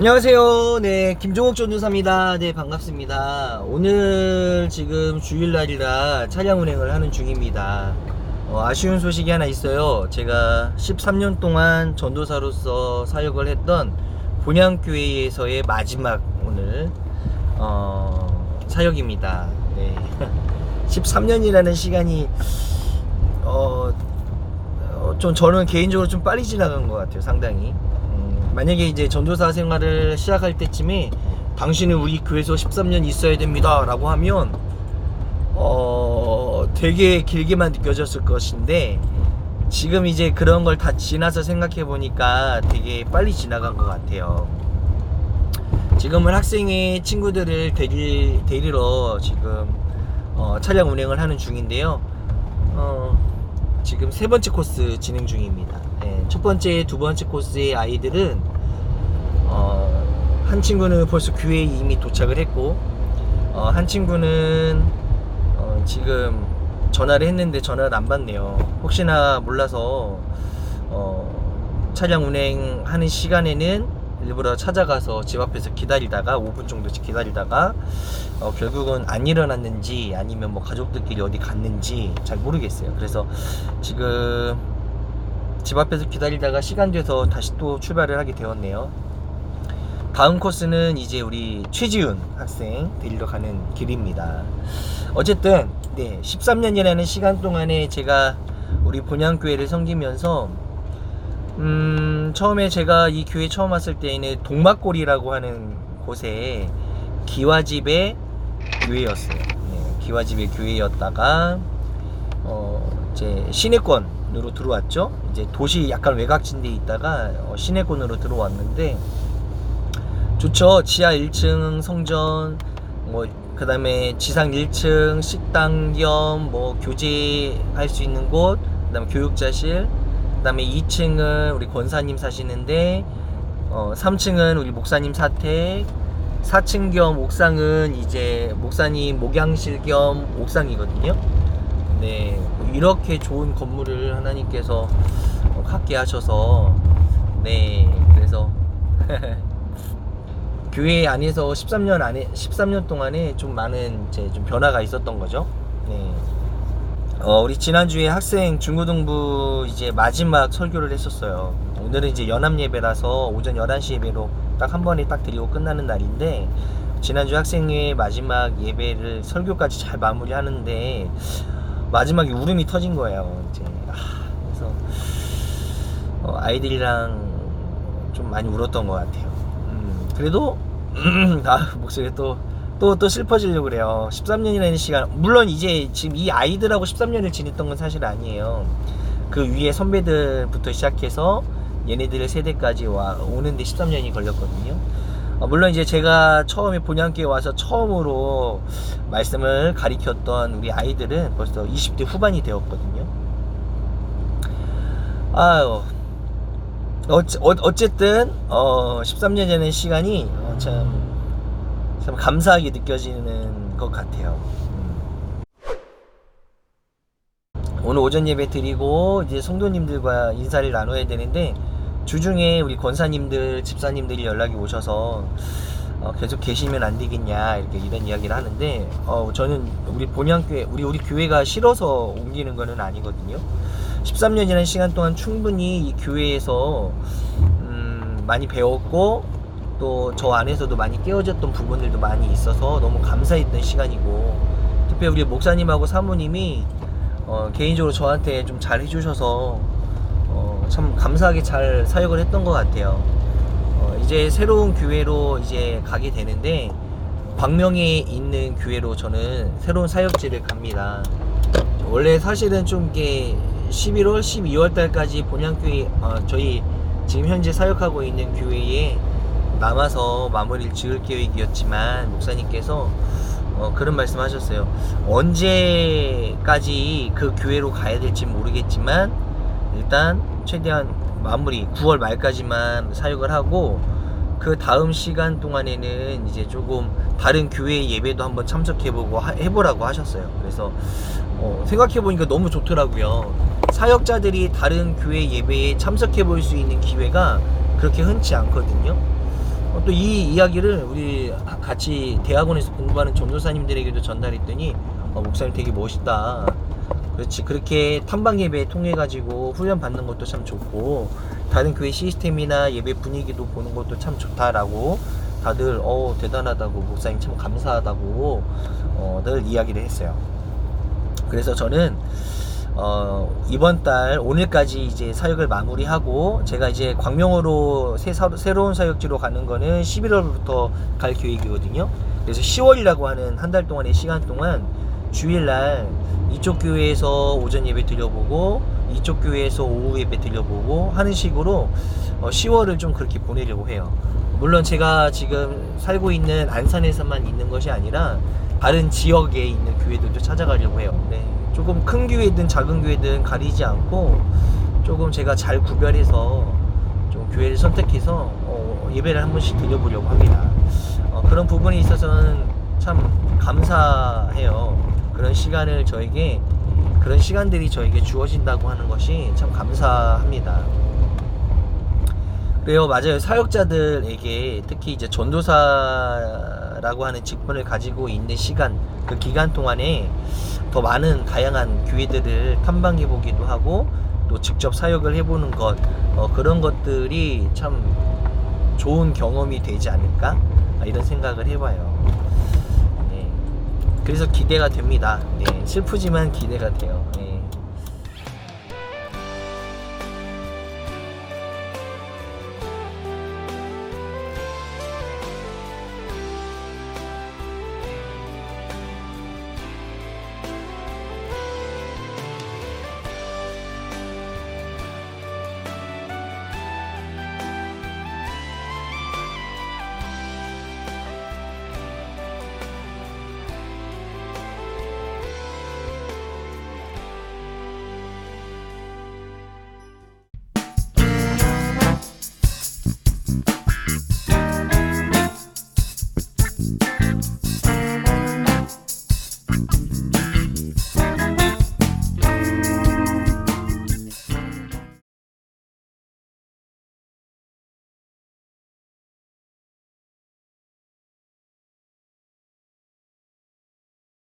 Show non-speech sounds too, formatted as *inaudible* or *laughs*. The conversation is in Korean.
안녕하세요. 네, 김종욱 전도사입니다. 네, 반갑습니다. 오늘 지금 주일날이라 차량 운행을 하는 중입니다. 어, 아쉬운 소식이 하나 있어요. 제가 13년 동안 전도사로서 사역을 했던 본향교회에서의 마지막 오늘 어, 사역입니다. 네. *laughs* 13년이라는 시간이 어, 어, 좀 저는 개인적으로 좀 빨리 지나간 것 같아요. 상당히. 음, 만약에 이제 전도사 생활을 시작할 때쯤에 당신은 우리 교회에서 13년 있어야 됩니다 라고 하면 어 되게 길게만 느껴졌을 것인데 지금 이제 그런 걸 다 지나서 생각해 보니까 되게 빨리 지나간 것 같아요. 지금은 학생의 친구들을 데리, 데리러 지금 어, 차량 운행을 하는 중인데요. 어, 지금 세 번째 코스 진행 중입니다. 예, 첫 번째, 두 번째 코스의 아이들은 어, 한 친구는 벌써 교회에 이미 도착을 했고 어, 한 친구는 어, 지금 전화를 했는데 전화를 안 받네요. 혹시나 몰라서 어, 차량 운행하는 시간에는 일부러 찾아가서 집 앞에서 기다리다가 5분 정도씩 기다리다가 어, 결국은 안 일어났는지 아니면 뭐 가족들끼리 어디 갔는지 잘 모르겠어요. 그래서 지금 집 앞에서 기다리다가 시간 돼서 다시 또 출발을 하게 되었네요. 다음 코스는 이제 우리 최지훈 학생 데리러 가는 길입니다. 어쨌든 네 13년이라는 시간 동안에 제가 우리 본향교회를 섬기면서 음 처음에 제가 이 교회 처음 왔을 때에는 동막골이라고 하는 곳에 기와집의 교회였어요. 네, 기와집의 교회였다가 어 이제 시내권 으로 들어왔죠. 이제 도시 약간 외곽진 데 있다가 어, 시내권으로 들어왔는데 좋죠. 지하 1층 성전 뭐 그다음에 지상 1층 식당 겸 뭐 교제할 수 있는 곳, 그다음에 교육자실, 그다음에 2층은 우리 권사님 사시는데 어 3층은 우리 목사님 사택, 4층 겸 옥상은 이제 목사님 목양실 겸 옥상이거든요. 네, 이렇게 좋은 건물을 하나님께서 어, 갖게 하셔서 네, 그래서 *laughs* 교회 안에서 13년 안에 13년 동안에 좀 많은 이제 좀 변화가 있었던 거죠. 네. 어, 우리 지난주에 학생 중고등부 이제 마지막 설교를 했었어요. 오늘은 이제 연합 예배라서 오전 11시 예배로 딱 한 번에 딱 드리고 끝나는 날인데 지난주 학생회 마지막 예배를 설교까지 잘 마무리하는데 마지막에 울음이 터진 거예요. 이제 아, 그래서 어, 아이들이랑 좀 많이 울었던 것 같아요. 음, 그래도 *clears throat* 아 목소리 또 또 또 슬퍼지려고 그래요. 13년이라는 시간 물론 이제 지금 이 아이들하고 13년을 지냈던 건 사실 아니에요. 그 위에 선배들부터 시작해서 얘네들의 세대까지 와 오는데 13년이 걸렸거든요. 어, 물론 이제 제가 처음에 본향교에 와서 처음으로 말씀을 가리켰던 우리 아이들은 벌써 20대 후반이 되었거든요. 아유 어, 어쨌든 어, 13년 전의 시간이 어, 참, 참 감사하게 느껴지는 것 같아요. 음. 오늘 오전 예배 드리고 이제 성도님들과 인사를 나눠야 되는데 주중에 우리 권사님들, 집사님들이 연락이 오셔서 어, 계속 계시면 안 되겠냐 이렇게 이런 이야기를 하는데 어, 저는 우리 본향교회 우리 우리 교회가 싫어서 옮기는 거는 아니거든요. 13년이라는 시간 동안 충분히 이 교회에서 음, 많이 배웠고 또 저 안에서도 많이 깨어졌던 부분들도 많이 있어서 너무 감사했던 시간이고 특히 우리 목사님하고 사모님이 어, 개인적으로 저한테 좀 잘 해주셔서 어, 참 감사하게 잘 사역을 했던 것 같아요. 어, 이제 새로운 교회로 이제 가게 되는데 광명에 있는 교회로 저는 새로운 사역지를 갑니다. 원래 사실은 좀 이게 11월, 12월 달까지 본향교회 어, 저희 지금 현재 사역하고 있는 교회에 남아서 마무리를 지을 계획이었지만 목사님께서 어, 그런 말씀하셨어요. 언제까지 그 교회로 가야 될지 모르겠지만 일단 최대한 마무리 9월 말까지만 사역을 하고 그 다음 시간 동안에는 이제 조금 다른 교회 예배도 한번 참석해보고 하- 해보라고 하셨어요. 그래서 어, 생각해보니까 너무 좋더라고요. 사역자들이 다른 교회 예배에 참석해볼 수 있는 기회가 그렇게 흔치 않거든요. 어, 또이 이야기를 우리 같이 대학원에서 공부하는 전도사님들에게도 전달했더니 어, 목사님 되게 멋있다. 그렇지 그렇게 탐방 예배 통해 가지고 훈련 받는 것도 참 좋고 다른 교회 시스템이나 예배 분위기도 보는 것도 참 좋다라고 다들 어 대단하다고 목사님 참 감사하다고 어, 늘 이야기를 했어요. 그래서 저는 어, 이번 달 오늘까지 이제 사역을 마무리하고 제가 이제 광명으로 새, 사- 새로운 사역지로 가는 거는 11월부터 갈 계획이거든요. 그래서 10월이라고 하는 한 달 동안의 시간 동안 주일날 이쪽 교회에서 오전 예배 드려보고 이쪽 교회에서 오후 예배 드려보고 하는 식으로 어, 10월을 좀 그렇게 보내려고 해요. 물론 제가 지금 살고 있는 안산에서만 있는 것이 아니라 다른 지역에 있는 교회들도 찾아가려고 해요. 네. 조금 큰 교회든 작은 교회든 가리지 않고 조금 제가 잘 구별해서 좀 교회를 선택해서 어, 예배를 한 번씩 드려보려고 합니다. 어, 그런 부분에 있어서는 참 감사해요. 그런 시간을 저에게 그런 시간들이 저에게 주어진다고 하는 것이 참 감사합니다. 그래요, 맞아요. 사역자들에게 특히 이제 전도사라고 하는 직분을 가지고 있는 시간, 그 기간 동안에 더 많은 다양한 교회들을 탐방해 보기도 하고 또 직접 사역을 해보는 것, 어, 그런 것들이 참 좋은 경험이 되지 않을까 아, 이런 생각을 해봐요. 네. 그래서 기대가 됩니다. 네, 슬프지만 기대가 돼요. 네.